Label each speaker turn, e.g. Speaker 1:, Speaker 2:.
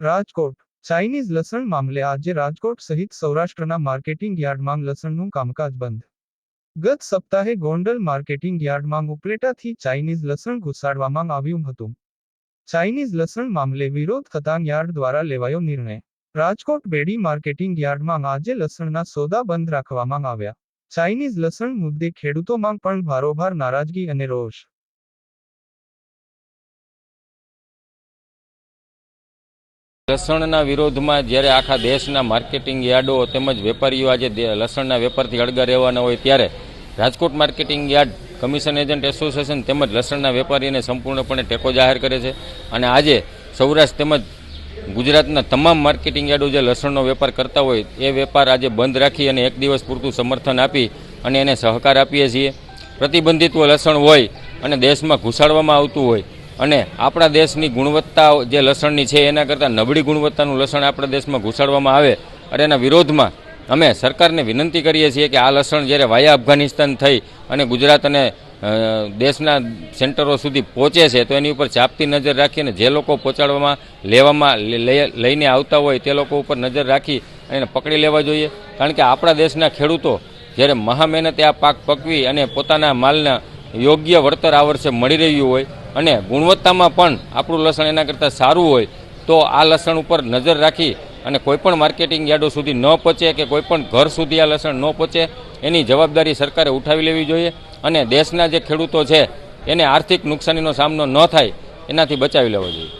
Speaker 1: Rajkot. Chinese લસણ મામલે આજે રાજકોટ સહિત સૌરાષ્ટ્રના માર્કેટિંગ યાર્ડમાં લસણનું કામકાજ બંધ. ગત સપ્તાહે ગોંડલ માર્કેટિંગ યાર્ડમાં ઉપલેટાથી ચાઇનીઝ લસણ ઘુસાડવામાં આવ્યું હતું. ચાઇનીઝ લસણ મામલે વિરોધ થતાં યાર્ડ દ્વારા લેવાયો નિર્ણય. રાજકોટ બેડી માર્કેટિંગ યાર્ડમાં આજે લસણના સોદા બંધ રાખવામાં આવ્યા. ચાઇનીઝ લસણ મુદ્દે ખેડૂતોમાં પણ ભારોભાર, નારાજગી અને રોષ.
Speaker 2: લસણના વિરોધમાં જ્યારે આખા દેશના માર્કેટિંગ યાર્ડો તેમજ વેપારીઓ આજે લસણના વેપારથી અળગા રહેવાના હોય ત્યારે Rajkot marketing yard commission agent association તેમજ લસણના વેપારીને સંપૂર્ણપણે ટેકો જાહેર કરે છે અને આજે સૌરાષ્ટ્ર તેમજ ગુજરાતના તમામ માર્કેટિંગ યાર્ડો જે લસણનો વેપાર કરતા હોય એ વેપાર આજે બંધ રાખી અને એક દિવસ પૂરતું સમર્થન આપી અને એને સહકાર આપીએ છીએ. પ્રતિબંધિત્વ લસણ હોય અને દેશમાં ઘૂસાડવામાં આવતું હોય અને આપણા દેશની ગુણવત્તા જે લસણની છે, એના કરતાં નબળી ગુણવત્તાનું લસણ આપણા દેશમાં ઘૂસાડવામાં આવે અને એના વિરોધમાં અમે સરકારને વિનંતી કરીએ છીએ કે આ લસણ જ્યારે વાયા અફઘાનિસ્તાન થઈ અને ગુજરાત અને દેશના સેન્ટરો સુધી પહોંચે છે, તો એની ઉપર ચાપતી નજર રાખીને જે લોકો પહોંચાડવામાં, લેવામાં લઈને આવતા હોય તે લોકો ઉપર નજર રાખી અને એને પકડી લેવા જોઈએ. કારણ કે આપણા દેશના ખેડૂતો જ્યારે મહા મહેનતે આ પાક પકવી અને પોતાના માલના યોગ્ય વળતર આ વર્ષે મળી રહ્યું હોય અને ગુણવત્તામાં પણ આપણું લસણ એના કરતાં સારું હોય, તો આ લસણ ઉપર નજર રાખી અને કોઈપણ માર્કેટિંગ યાર્ડો સુધી ન પહોંચે કે કોઈપણ ઘર સુધી આ લસણ ન પહોંચે, એની જવાબદારી સરકારે ઉઠાવી લેવી જોઈએ અને દેશના જે ખેડૂતો છે, એને આર્થિક નુકસાનીનો સામનો ન થાય, એનાથી બચાવી લેવો જોઈએ.